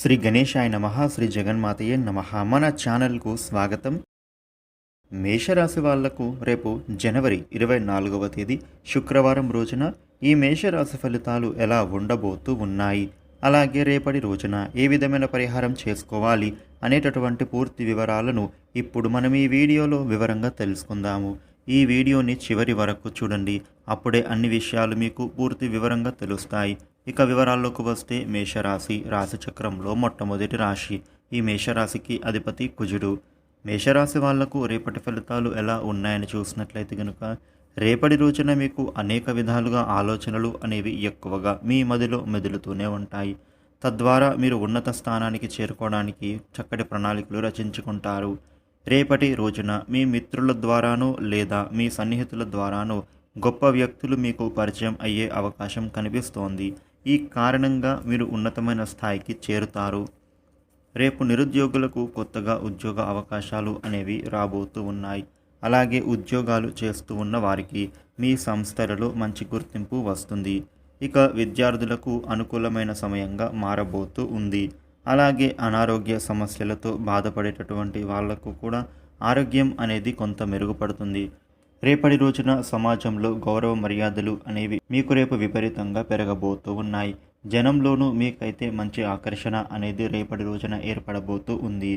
శ్రీ గణేశాయ నమ శ్రీ జగన్మాతయే నమ. మన ఛానల్కు స్వాగతం. మేషరాశి వాళ్ళకు రేపు జనవరి ఇరవై నాలుగవ తేదీ శుక్రవారం రోజున ఈ మేషరాశి ఫలితాలు ఎలా ఉండబోతూ ఉన్నాయి? అలాగే రేపటి రోజున ఏ విధమైన పరిహారం చేసుకోవాలి అనేటటువంటి పూర్తి వివరాలను ఇప్పుడు మనం ఈ వీడియోలో వివరంగా తెలుసుకుందాము. ఈ వీడియోని చివరి వరకు చూడండి. అప్పుడే అన్ని విషయాలు మీకు పూర్తి వివరంగా తెలుస్తాయి. ఇక వివరాల్లోకి వస్తే మేషరాశి రాశిచక్రంలో మొట్టమొదటి రాశి. ఈ మేషరాశికి అధిపతి కుజుడు. మేషరాశి వాళ్ళకు రేపటి ఫలితాలు ఎలా ఉన్నాయని చూసినట్లయితే కనుక రేపటి రోజున మీకు అనేక విధాలుగా ఆలోచనలు అనేవి ఎక్కువగా మీ మదిలో మెదులుతూనే ఉంటాయి. తద్వారా మీరు ఉన్నత స్థానానికి చేరుకోవడానికి చక్కటి ప్రణాళికలు రచించుకుంటారు. రేపటి రోజున మీ మిత్రుల ద్వారానో లేదా మీ సన్నిహితుల ద్వారానో గొప్ప వ్యక్తులు మీకు పరిచయం అయ్యే అవకాశం కనిపిస్తోంది. ఈ కారణంగా మీరు ఉన్నతమైన స్థాయికి చేరుతారు. రేపు నిరుద్యోగులకు కొత్తగా ఉద్యోగ అవకాశాలు అనేవి రాబోతూ ఉన్నాయి. అలాగే ఉద్యోగాలు చేస్తూ ఉన్న వారికి మీ సంస్థలలో మంచి గుర్తింపు వస్తుంది. ఇక విద్యార్థులకు అనుకూలమైన సమయంగా మారబోతూ ఉంది. అలాగే అనారోగ్య సమస్యలతో బాధపడేటటువంటి వాళ్ళకు కూడా ఆరోగ్యం అనేది కొంత మెరుగుపడుతుంది. రేపటి రోజున సమాజంలో గౌరవ మర్యాదలు అనేవి మీకు రేపు విపరీతంగా పెరగబోతూ ఉన్నాయి. జనంలోనూ మీకైతే మంచి ఆకర్షణ అనేది రేపటి రోజున ఏర్పడబోతూ ఉంది.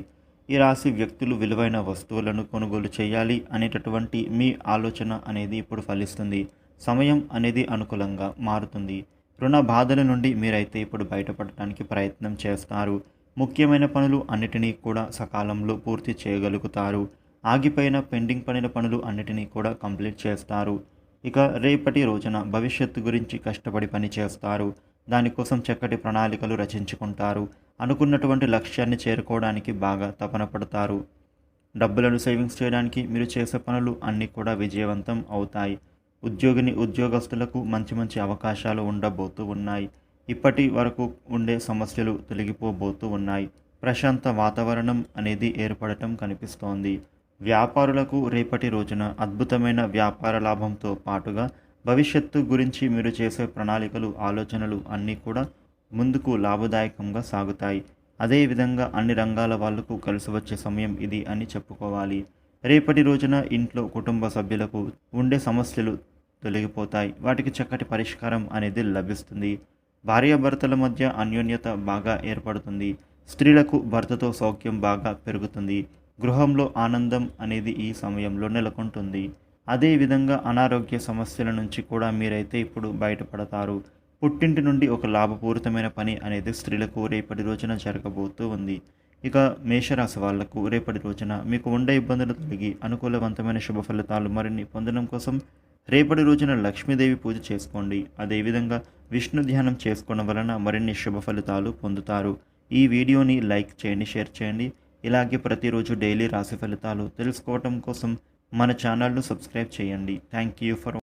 ఈ రాశి వ్యక్తులు విలువైన వస్తువులను కొనుగోలు చేయాలి అనేటటువంటి మీ ఆలోచన అనేది ఇప్పుడు ఫలిస్తుంది. సమయం అనేది అనుకూలంగా మారుతుంది. రుణ బాధల నుండి మీరైతే ఇప్పుడు బయటపడటానికి ప్రయత్నం చేస్తారు. ముఖ్యమైన పనులు అన్నిటినీ కూడా సకాలంలో పూర్తి చేయగలుగుతారు. ఆగిపోయిన పెండింగ్ పనిన పనులు అన్నిటినీ కూడా కంప్లీట్ చేస్తారు. ఇక రేపటి రోజున భవిష్యత్తు గురించి కష్టపడి పని చేస్తారు. దానికోసం చక్కటి ప్రణాళికలు రచించుకుంటారు. అనుకున్నటువంటి లక్ష్యాన్ని చేరుకోవడానికి బాగా తపన పడతారు. డబ్బులను సేవింగ్స్ చేయడానికి మీరు చేసే పనులు అన్నీ కూడా విజయవంతం అవుతాయి. ఉద్యోగిని ఉద్యోగస్తులకు మంచి మంచి అవకాశాలు ఉండబోతూ ఉన్నాయి. ఇప్పటి వరకు ఉండే సమస్యలు తొలగిపోబోతూ ఉన్నాయి. ప్రశాంత వాతావరణం అనేది ఏర్పడటం కనిపిస్తోంది. వ్యాపారులకు రేపటి రోజున అద్భుతమైన వ్యాపార లాభంతో పాటుగా భవిష్యత్తు గురించి మీరు చేసే ప్రణాళికలు ఆలోచనలు అన్నీ కూడా ముందుకు లాభదాయకంగా సాగుతాయి. అదేవిధంగా అన్ని రంగాల వాళ్ళకు కలిసి వచ్చే సమయం ఇది అని చెప్పుకోవాలి. రేపటి రోజున ఇంట్లో కుటుంబ సభ్యులకు ఉండే సమస్యలు తొలగిపోతాయి. వాటికి చక్కటి పరిష్కారం అనేది లభిస్తుంది. భార్యాభర్తల మధ్య అన్యోన్యత బాగా ఏర్పడుతుంది. స్త్రీలకు భర్తతో సౌఖ్యం బాగా పెరుగుతుంది. గృహంలో ఆనందం అనేది ఈ సమయంలో నెలకొంటుంది. అదేవిధంగా అనారోగ్య సమస్యల నుంచి కూడా మీరైతే ఇప్పుడు బయటపడతారు. పుట్టింటి నుండి ఒక లాభపూరితమైన పని అనేది స్త్రీలకు రేపటి రోజున జరగబోతూ ఉంది. ఇక మేషరాశి వాళ్ళకు రేపటి రోజున మీకు ఉండే ఇబ్బందులు తొలగి అనుకూలవంతమైన శుభ ఫలితాలు మరిన్ని పొందడం కోసం రేపటి రోజున లక్ష్మీదేవి పూజ చేసుకోండి. అదేవిధంగా విష్ణు ధ్యానం చేసుకోవడం వలన మరిన్ని శుభ ఫలితాలు పొందుతారు. ఈ వీడియోని లైక్ చేయండి షేర్ చేయండి. ఇలాగే ప్రతిరోజు డైలీ రాశి ఫలితాలు తెలుసుకోవటం కోసం మన ఛానల్ను సబ్స్క్రైబ్ చేయండి. Thank you for